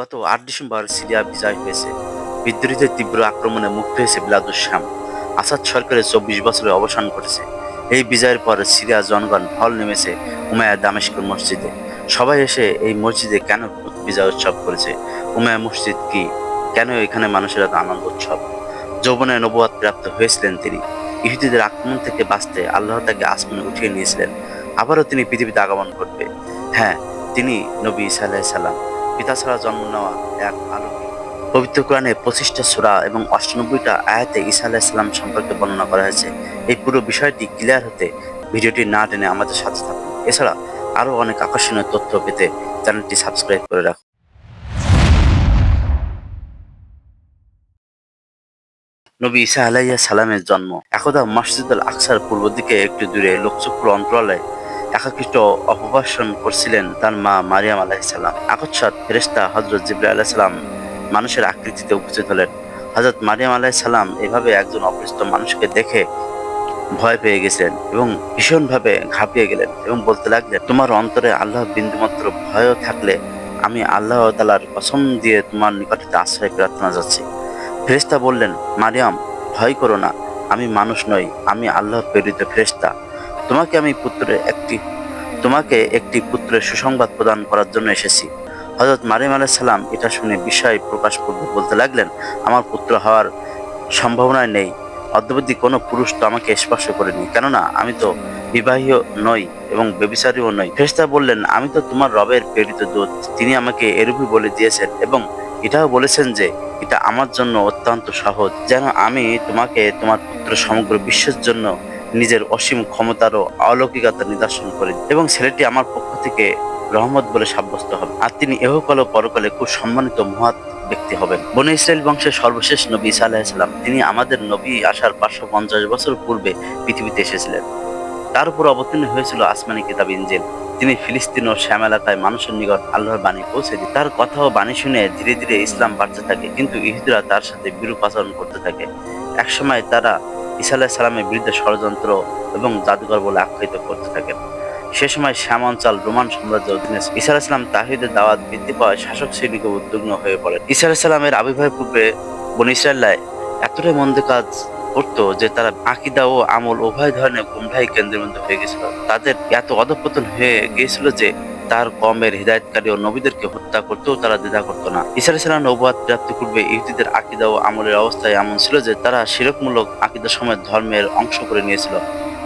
গত আট December Syria বিজয় হয়েছে। বিদ্রোহীদের তীব্র আক্রমণে মুক্ত হয়েছে বিলাদুস শাম। আসাদ সরকারের চব্বিশ বছরে অবসান ঘটেছে। এই বিজয়ের পর সিরিয়া জনগণ হল নেমেছে উমায়া দামেশকের মসজিদে। সবাই এসে এই মসজিদে কেন বিজয় উৎসব করেছে? উমায়া মসজিদ কি? কেন এখানে মানুষের এত আনন্দ উৎসব? যৌবনে নবুয়াদ প্রাপ্ত হয়েছিলেন তিনি। ইহুদিদের আক্রমণ থেকে বাঁচতে আল্লাহ তাকে আসমানে উঠিয়ে নিয়েছিলেন। আবারও তিনি পৃথিবীতে আগমন করবে হ্যাঁ তিনি নবী ইসা আলাইহিস সালাম। পিতা ছাড়া জন্ম নেওয়া এক আলোকিক পবিত্র কোরআনে পঁচিশটা সূরা এবং অষ্টানব্বইটা আয়াতে ঈসা আলাইসাল্লাম সম্পর্কে বর্ণনা করা হয়েছে। এই পুরো বিষয়টি ক্লিয়ার হতে ভিডিওটি না টেনে আমাদের সাথে থাকুন। এছাড়া আরও অনেক আকর্ষণীয় তথ্য পেতে চ্যানেলটি সাবস্ক্রাইব করে রাখুন। নবী ঈসা আলাইয়া সালামের জন্ম একদা মসজিদুল আকসার পূর্ব দিকে একটু দূরে লোকচক্র অন্তরালে একাকৃষ্ট অপবাসন করছিলেন তার মা মারিয়াম আলাহিসাল্লাম আকস্মাত ফেরেস্তা হজরত জিব্রা আলাহিসাল্লাম মানুষের আকৃতিতে উপস্থিত হলেন। হজরত মারিয়াম আলাহিসাল্লাম এভাবে একজন অপরিচিত মানুষকে দেখে ভয় পেয়ে গেছেন এবং ভীষণভাবে ঘাপিয়ে গেলেন এবং বলতে লাগলেন, তোমার অন্তরে আল্লাহ বিন্দুমাত্র ভয়ও থাকলে আমি আল্লাহ তালার কসম দিয়ে তোমার নিকটে আশ্রয় প্রার্থনা যাচ্ছি ফেরেস্তা বললেন, মারিয়াম, ভয় করো না। আমি মানুষ নই, আমি আল্লাহ প্রেরিত ফেরেস্তা তোমাকে আমি পুত্রের একটি, তোমাকে একটি পুত্রের সুসংবাদ প্রদান করার জন্য এসেছি। হজরত মারিম সালাম এটা শুনে বিষয় প্রকাশ করতে বলতে লাগলেন, আমার পুত্র হওয়ার সম্ভাবনা নেই। অদ্যবধি কোনো পুরুষ তো আমাকে স্পর্শ করেনি। কেননা আমি তো বিবাহীয় নই এবং বেবিচারীও নই। ফেরেশতা বললেন, আমি তো তোমার রবের প্রেরিত দূত। তিনি আমাকে এরূপই বলে দিয়েছেন এবং এটাও বলেছেন যে এটা আমার জন্য অত্যন্ত সহজ। যেন আমি তোমাকে, তোমার পুত্র সমগ্র বিশ্বের জন্য নিজের অসীম ক্ষমতার ও অলৌকিকতা নিদর্শন করেন এবং ছেলেটি আমার পক্ষ থেকে রহমত বলে সাব্যস্ত হবে। আর তিনি এহকাল ও পরকালে খুব সম্মানিত মহাত ব্যক্তি হবেন। বনে ইসরায়েল বংশের সর্বশেষ নবী ইসা আলাহিসাল্লাম তিনি আমাদের নবী আসার পাঁচশো পঞ্চাশ বছর পূর্বে পৃথিবীতে এসেছিলেন। তার উপর অবতীর্ণ হয়েছিল আসমানি কিতাব ইঞ্জিল। তিনি ফিলিস্তিন ও শ্যাম এলাকায় মানুষের নিকট আল্লাহর বাণী পৌঁছে দিন তার কথা ও বাণী শুনে ধীরে ধীরে ইসলাম বাড়তে থাকে, কিন্তু ইহুদিরা তার সাথে বিরূপ আচরণ করতে থাকে। একসময় তারা আলাহ সালামের বিরুদ্ধে ষড়যন্ত্র এবং জাদুঘর বলে আখ্যায়িত করতে থাকেন। সে সময় শ্যাম অঞ্চল রোমান সাম্রাজ্যের অধীনে ঈসা আলাহ সালাম তাহিদের দাওয়াত বৃদ্ধি পাওয়ায় শাসক শ্রেণীকে উদ্বিগ্ন হয়ে পড়ে আলাহ সালামের আবির্ভাবের পূর্বে বন ইসরায়েল্লায় এতটাই মন্দ কাজ করতো যে তারা আকিদা ও আমল উভয় ধরনের গুমরাহি কেন্দ্রের মধ্যে হয়ে গেছিল। তাদের এত অধপতন হয়ে গিয়েছিল যে তার কমের হৃদায়তকারী ও নবীদেরকে হত্যা করতেও তারা দ্বিধা করতো না। ঈসা আলাইসাল্লাম নবুয়াদ প্রাপ্তি পূর্বে ইহুদিদের আকিদা ও আমলের অবস্থায় এমন ছিল যে তারা শিরকমূলক আকিদা সময় ধর্মের অংশ করে নিয়েছিল।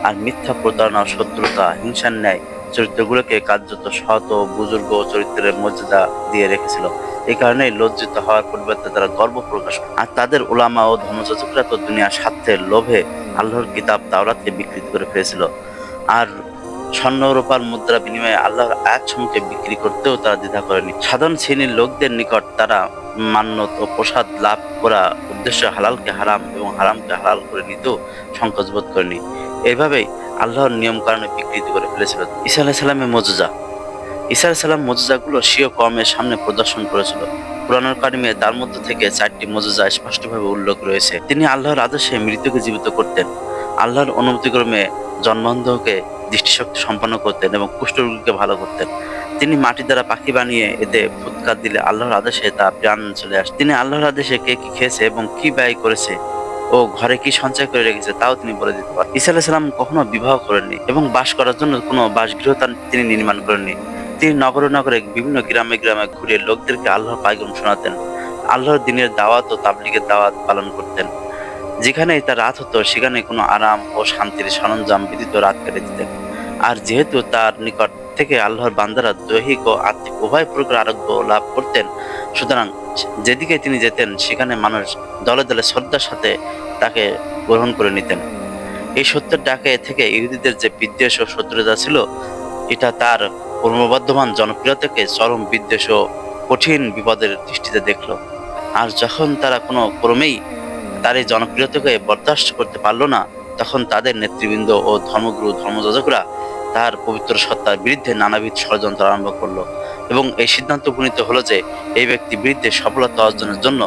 আর মিথ্যা প্রতারণা, শত্রুতা, হিংসার ন্যায় চরিত্রগুলোকে কার্যত ও বুজুর্গ চরিত্রের মর্যাদা দিয়ে রেখেছিল। এই কারণেই লজ্জিত হওয়ার পরিবর্তে তারা গর্ব প্রকাশ আর তাদের ওলামা ও ধর্মযাচকরা তো দুনিয়ার স্বার্থের লোভে আল্লাহর কিতাব তাওরাতকে বিকৃত করে ফেলেছিল। আর স্বর্ণ রূপার মুদ্রা বিনিময়ে আল্লাহর আয়াতসমূহকে বিক্রি করতেও তারা দ্বিধা করেনি। সাধারণ শ্রেণির লোকদের নিকট তারা মান্যত ও প্রসাদ লাভ করা উদ্দেশ্য হালালকে হারাম এবং হারামকে হালাল করে নিতেও সংকোচ বোধ করেনি। এইভাবেই আল্লাহর নিয়ম কারণে বিকৃতি করে ফেলেছিল। ঈসা আলাহ সাল্লামের মজুজা। ঈসা আলাহ সাল্লাম মজুজাগুলো স্বীয় কমের সামনে প্রদর্শন করেছিল। পুরানোর কারিমে তার মধ্যে থেকে চারটি মজুজা স্পষ্টভাবে উল্লেখ রয়েছে। তিনি আল্লাহর আদর্শে মৃত্যুকে জীবিত করতেন। আল্লাহর অনুমতিক্রমে জন্মন্ধকে দৃষ্টিশক্তি সম্পন্ন করতেন এবং কুষ্ঠরোগীকে ভালো করতেন। তিনি মাটি দ্বারা পাখি বানিয়ে এতে ফুৎকার দিলে আল্লাহর আদেশে তা প্রাণ চলে আসে। তিনি আল্লাহর আদেশে কে কি খেয়েছে এবং কি ব্যয় করেছে ও ঘরে কি সঞ্চয় করে রেখেছে তাও তিনি বলে দিতে পারেন। ঈসা আলাইসাল্লাম কখনো বিবাহ করেননি এবং বাস করার জন্য কোনো বাসগৃহ তার তিনি নির্মাণ করেননি। তিনি নগরে নগরে বিভিন্ন গ্রামে গ্রামে ঘুরে লোকদেরকে আল্লাহর পাইগম শোনাতেন। আল্লাহর দিনের দাওয়াত ও তাবলিগের দাওয়াত পালন করতেন। যেখানেই তার রাত হতো সেখানে কোনো আরাম ও শান্তির সরঞ্জাম ব্যতীত রাত কেটে দিতেন। আর যেহেতু তার নিকট থেকে আল্লাহর বান্দারা দৈহিক ও আত্মিক উভয় প্রকার আরোগ্য লাভ করতেন, সুতরাং যেদিকে তিনি যেতেন, সেখানে মানুষ দলে দলে শ্রদ্ধার সাথে তাকে গ্রহণ করে নিতেন। এই সত্যের ডাকে থেকে ইহুদিদের যে বিদ্বেষ ও শত্রুতা ছিল, এটা তার ক্রমবর্ধমান জনপ্রিয়তাকে চরম বিদ্বেষ ও কঠিন বিপদের দৃষ্টিতে দেখল। আর যখন তারা কোনো ক্রমেই তার এই জনপ্রিয়তাকে বরদাস্ত করতে পারল না, তখন তাদের নেতৃবৃন্দ ও ধর্মগুরু, ধর্মযাজকরা তার পবিত্র সত্তার বিরুদ্ধে নানাবিধ ষড়যন্ত্র আরম্ভ করল এবং এই সিদ্ধান্ত উপনীত হলো যে এই ব্যক্তি বিরুদ্ধে সফলতা অর্জনের জন্য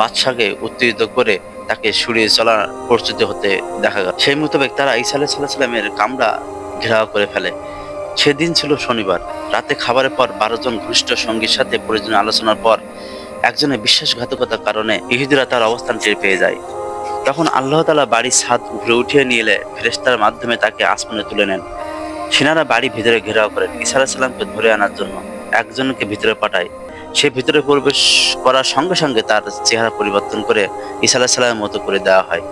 বাদশাকে উত্তেজিত করে তাকে সরিয়ে চলার প্রস্তুতি হতে দেখা গেল। সেই মোতাবেক তারা ঈসা আলাহ সাল্লাহ কামরা ঘেরাও করে ফেলে। সেদিন ছিল শনিবার। রাতে খাবারের পর বারো জন ঘনিষ্ঠ সঙ্গীর সাথে প্রয়োজনীয় আলোচনার পর একজনের বিশ্বাসঘাতকতার কারণে ইহুদিরা তার অবস্থান টের পেয়ে যায়। তখন আল্লাহ তালা বাড়ির ছাদ উপরে উঠিয়ে নিয়ে এলে ফেরেস্তার মাধ্যমে তাকে আসমানে তুলে নেন। সেনারা বাড়ি ভিতরে ঘেরাও করেন ঈসা আলাহিসাল্লামকে ধরে আনার জন্য। একজনকে ভিতরে পাঠায়। সে ভিতরে প্রবেশ করার সঙ্গে সঙ্গে তার চেহারা পরিবর্তন করে ঈসা আলাহিসাল্লামের মতো করে দেওয়া হয়।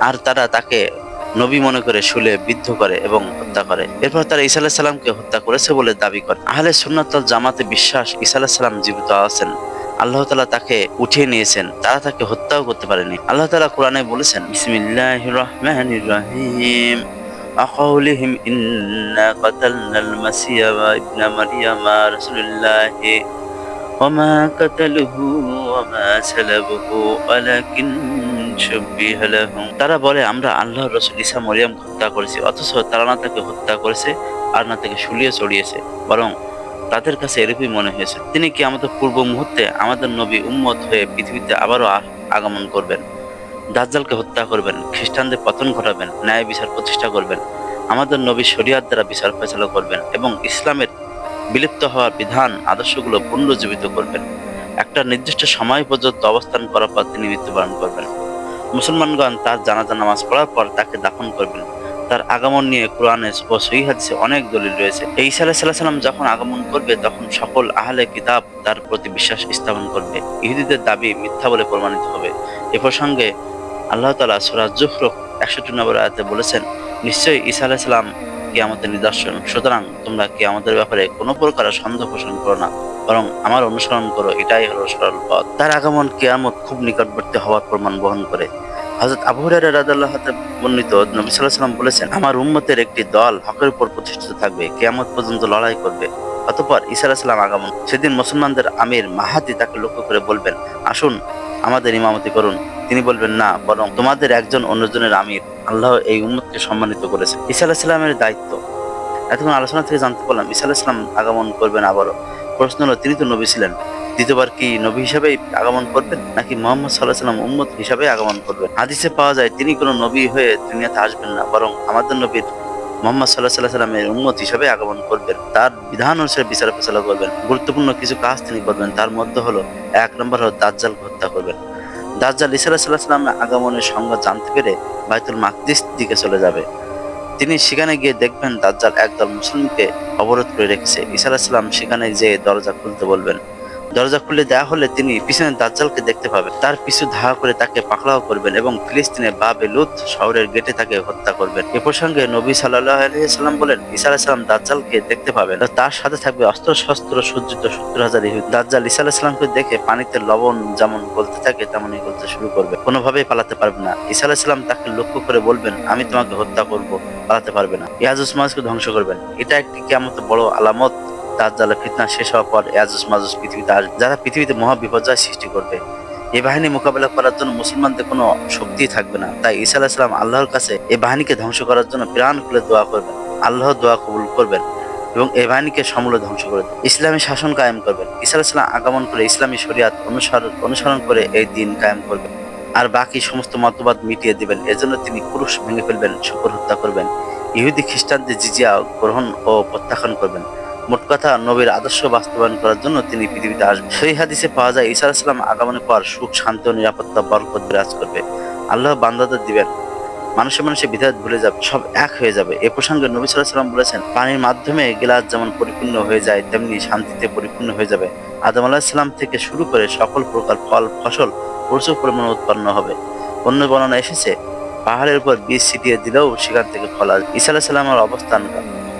আর তারা তাকে নবী মনে করে শুলে, বিদ্ধ করে এবং হত্যা করে। এরপর তারা ঈসা আলাহিসাল্লামকে হত্যা করেছে বলে দাবি করে। আহলে সুন্নাতল জামাতে বিশ্বাস ঈসা আলাহিসাল্লাম জীবিত আছেন। আল্লাহ তালা তাকে উঠিয়ে নিয়েছেন তারা তাকে হত্যাও করতে পারেনি আল্লাহ তালা কোরআনে বলেছেন বিসমিল্লাহ রহমান রহিম أقولهم إنا قتلنا المسيح وابن مريم رسول الله وما قتله وما سلبه ولكن شبه لهم তারা বলে আমরা আল্লাহর রসুল ঈসা মরিয়াম হত্যা করেছি অথচ তারা না তাকে হত্যা করেছে আর না তাকে শুলিয়ে চড়িয়েছে বরং তাদের কাছে এরকমই মনে হয়েছে। তিনি কি আমাদের পূর্ব মুহূর্তে আমাদের নবী উম্মত হয়ে পৃথিবীতে আবারও আগমন করবেন। দাজ্জালকে হত্যা করবেন, খ্রিস্টানদের পতন ঘটাবেন, ন্যায় বিচার প্রতিষ্ঠা করবেন, আমাদের নবী শরিয়াত দ্বারা বিচার ফেসলা করবেন এবং ইসলামের বিলুপ্ত হওয়ার বিধান, আদর্শগুলো পুনরুজ্জীবিত করবেন। একটা নির্দিষ্ট সময় পর্যন্ত অবস্থান করার পর তিনি মৃত্যুবরণ করবেন। মুসলমানগণ তার জানাজা নামাজ পড়ার পর তাকে দাফন করবেন। তার আগমন নিয়ে কোরআনে ও সহি হাদিসে অনেক দলিল রয়েছে। এই ঈসা আলাইহিস সালাম যখন আগমন করবে, তখন সকল আহলে কিতাব তার প্রতি বিশ্বাস স্থাপন করবে। ইহুদিদের দাবি মিথ্যা বলে প্রমাণিত হবে। এ প্রসঙ্গে আল্লাহ তালা সুরাজ জুহরুখ একষট্টি নম্বর আয়াতে বলেছেন, নিশ্চয়ই ঈসা আলাইহিস সালাম কিয়ামতের নিদর্শন। সুতরাং তোমরা কি আমাদের ব্যাপারে কোনো প্রকার সন্দেহ পোষণ করো না, বরং আমার অনুসরণ করো। এটাই হলো সরল পথ। তার আগমন কেয়ামত খুব নিকটবর্তী হওয়ার প্রমাণ বহন করে। হজরত আবু হুরায়রা রাদিয়াল্লাহু হাতে বর্ণিত, নবী সাল্লাম বলেছেন, আমার উম্মতের একটি দল হকের উপর প্রতিষ্ঠিত থাকবে, কেয়ামত পর্যন্ত লড়াই করবে। অতপর আলাইহিস সালাম আগমন, সেদিন মুসলমানদের আমির মাহাদি তাকে লক্ষ্য করে বলবেন, আসুন, আমাদের ইমামতি করুন। তিনি বলবেন, না, বরং তোমাদের একজন অন্যজনের আমির আল্লাহ এই উম্মতকে সম্মানিত করেছে আলাইহিস সালামের দায়িত্ব। এতক্ষণ আলোচনা থেকে জানতে পারলাম আলাইহিস সালাম আগমন করবেন আবারও। প্রশ্ন হলো, তিনি তো নবী ছিলেন। দ্বিতীয়বার কি নবী হিসাবেই আগমন করবেন? নাকি মোহাম্মদ সাল্লাহ সাল্লাম উম্মত হিসাবে আগমন করবেন? হাদিসে পাওয়া যায়, তিনি কোনো নবী হয়ে দুনিয়াতে আসবেন না, বরং আমাদের নবীর মোহাম্মদ সাল্লাহ সাল্লাহ সাল্লামের উন্মত হিসাবে আগমন করবেন। তার বিধান অনুসারে বিচার ফেসলা করবেন। গুরুত্বপূর্ণ কিছু কাজ তিনি করবেন, তার মধ্যে হলো, এক নম্বর হলো দাজ্জাল হত্যা করবেন। দাজ্জাল ইসা সাল্লাহ সাল্লামের আগমনের সংবাদ জানতে পেরে বাইতুল মাকদিস দিকে চলে যাবে। তিনি সেখানে গিয়ে দেখবেন দাজ্জাল একদল মুসলিমকে অবরোধ করে রেখেছে। ঈসা আলাহিসাল্লাম সেখানে যেয়ে দরজা খুলতে বলবেন দরজা খুলে দেওয়া হলে তিনি পিছনে দাজ্জালকে দেখতে পাবেন। তার পিছু ধাওয়া করে তাকে পাকড়াও করবেন এবং ফিলিস্তিনের বাবে লুত শহরের গেটে তাকে হত্যা করবেন। এ প্রসঙ্গে নবী সাল্লাহ বলেন, ঈসা আলাহিসাল্লাম দাজ্জালকে দেখতে পাবেন তার সাথে থাকবে অস্ত্র শস্ত্র সজ্জিত সত্তর হাজার ইহুদ। দাজ্জাল ঈসা আলাহিসাল্লামকে দেখে পানিতে লবণ যেমন গলতে থাকে, তেমনই গলতে শুরু করবে। কোনোভাবেই পালাতে পারবে না। ঈসা আলাহিসাল্লাম তাকে লক্ষ্য করে বলবেন, আমি তোমাকে হত্যা করব, পালাতে পারবে না। ইয়াজুস মাজকে ধ্বংস করবেন। এটা একটি কেমন বড় আলামত। দাজ্জালের ফিতনা শেষ হওয়ার পর ইয়াজুস মাজুস পৃথিবীতে আসবে যারা পৃথিবীতে মহা বিপর্যয় সৃষ্টি করবে এই বাহিনী মোকাবেলা করার জন্য মুসলমানদের কোনো শক্তি থাকবে না। তাই ঈসা আলাহিসাল্লাম আল্লাহর কাছে এই বাহিনীকে ধ্বংস করার জন্য প্রাণ খুলে দোয়া করবেন। আল্লাহ দোয়া কবুল করবেন এবং এই বাহিনীকে সমূলে ধ্বংস করে ইসলামী শাসন কায়েম করবেন। ঈসা আলাহিসাল্লাম আগমন করে ইসলামী শরিয়াত অনুসরণ অনুসরণ করে এই দিন কায়েম করবেন। আর বাকি সমস্ত মতবাদ মিটিয়ে দিবেন। এজন্য তিনি পুরুষ ভেঙে ফেলবেন, শুকর হত্যা করবেন। ইহুদি খ্রিস্টানদের জিজিয়া গ্রহণ ও প্রত্যাখ্যান করবেন। মোট কথা, নবীর আদর্শ বাস্তবায়ন করার জন্য তিনি পৃথিবীতে আসবেন। সেই হাদিসে পাওয়া যায়, ঈসা আলাইসাল্লাম আগমনের পর সুখ, শান্তি ও নিরাপত্তা, বরকত বিরাজ করবে। আল্লাহ বান্দাদের দিবেন। মানুষে মানুষে বিধায়ত ভুলে যাবে, সব এক হয়ে যাবে। এ প্রসঙ্গে নবী সাল্লাম বলেছেন, পানির মাধ্যমে গিলাস যেমন পরিপূর্ণ হয়ে যায়, তেমনি শান্তিতে পরিপূর্ণ হয়ে যাবে। আদম আলাহিসাল্লাম থেকে শুরু করে সকল প্রকার ফল, ফসল প্রচুর পরিমাণে উৎপন্ন হবে। অন্য বর্ণনা এসেছে, পাহাড়ের উপর বীজ ছিটিয়ে দিলেও সেখান থেকে ফল আসবে। ঈসা আলাহ সাল্লামের অবস্থান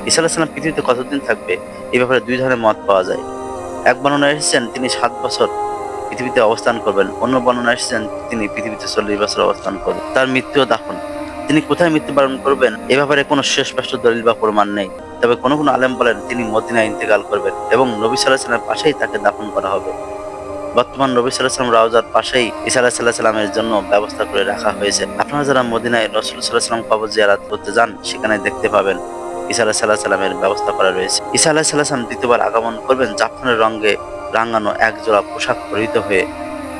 ঈসা পৃথিবীতে কতদিন থাকবে? এই ব্যাপারে দুই ধরনের মত পাওয়া যায়। এক বর্ণনা এসেছেন, তিনি সাত বছর পৃথিবীতে অবস্থান করবেন। অন্য বর্ণনা এসেছেন, তিনি পৃথিবীতে চল্লিশ বছর অবস্থান করবেন। তার মৃত্যু দাফন। তিনি কোথায় মৃত্যুবরণ করবেন? এ ব্যাপারে কোনো সুস্পষ্ট দলিল বা প্রমাণ নেই। তবে কোনো কোনো আলেম বলেন, তিনি মদিনায় ইন্তেকাল করবেন এবং নবী সাল্লাহ সাল্লামের পাশেই তাকে দাফন করা হবে। বর্তমান নবী সাল্লাহ সাল্লাম রাউজার পাশেই ইসা সাল্লাহ সাল্লামের জন্য ব্যবস্থা করে রাখা হয়েছে। আপনারা যারা মদিনায় রসুল সাল্লাহ সাল্লাম কবর জিয়ারাত করতে যান, সেখানে দেখতে পাবেন ঈসা আলাহ সাল্লামের ব্যবস্থা করা রয়েছে। ঈসা আলাহ সাল্লাহ সাল্লাম দ্বিতীয়বার আগমন করবেন, জাফরানের রঙে রাঙানো এক জোড়া পোশাক পরিহিত হয়ে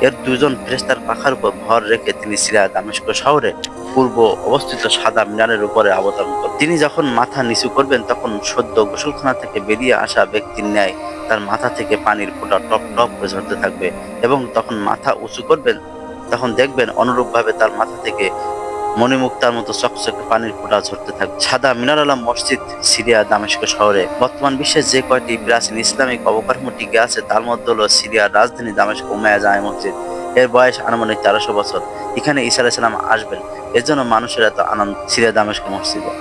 এর দুজন ফেরেস্তার পাখার উপর ভর রেখে তিনি সিরিয়া দামেস্ক শহরে পূর্ব অবস্থিত সাদা মিনারের উপরে অবতরণ করবেন তিনি যখন মাথা নিচু করবেন, তখন সদ্য গোসলখানা থেকে বেরিয়ে আসা ব্যক্তির ন্যায় তার মাথা থেকে পানির ফোঁটা টপ টপ করে ঝরতে থাকবে এবং তখন মাথা উঁচু করবেন, তখন দেখবেন অনুরূপভাবে তার মাথা থেকে মণিমুক্তার মতো চকচকে পানির ফোঁটা ঝরতে থাকে সাদা মিনার আলম মসজিদ সিরিয়া দামেস্ক শহরে। বর্তমান বিশ্বের যে কয়টি প্রাচীন ইসলামিক অবকাঠামো টিকে আছে, তার মধ্যে হল সিরিয়ার রাজধানী দামেস্ক উমায়া জামে মসজিদ। এর বয়স আনুমানিক তেরোশো বছর। এখানে ইসা আলাইসালাম আসবেন। এর জন্য মানুষের এত আনন্দ সিরিয়া দামেস্ক মসজিদে।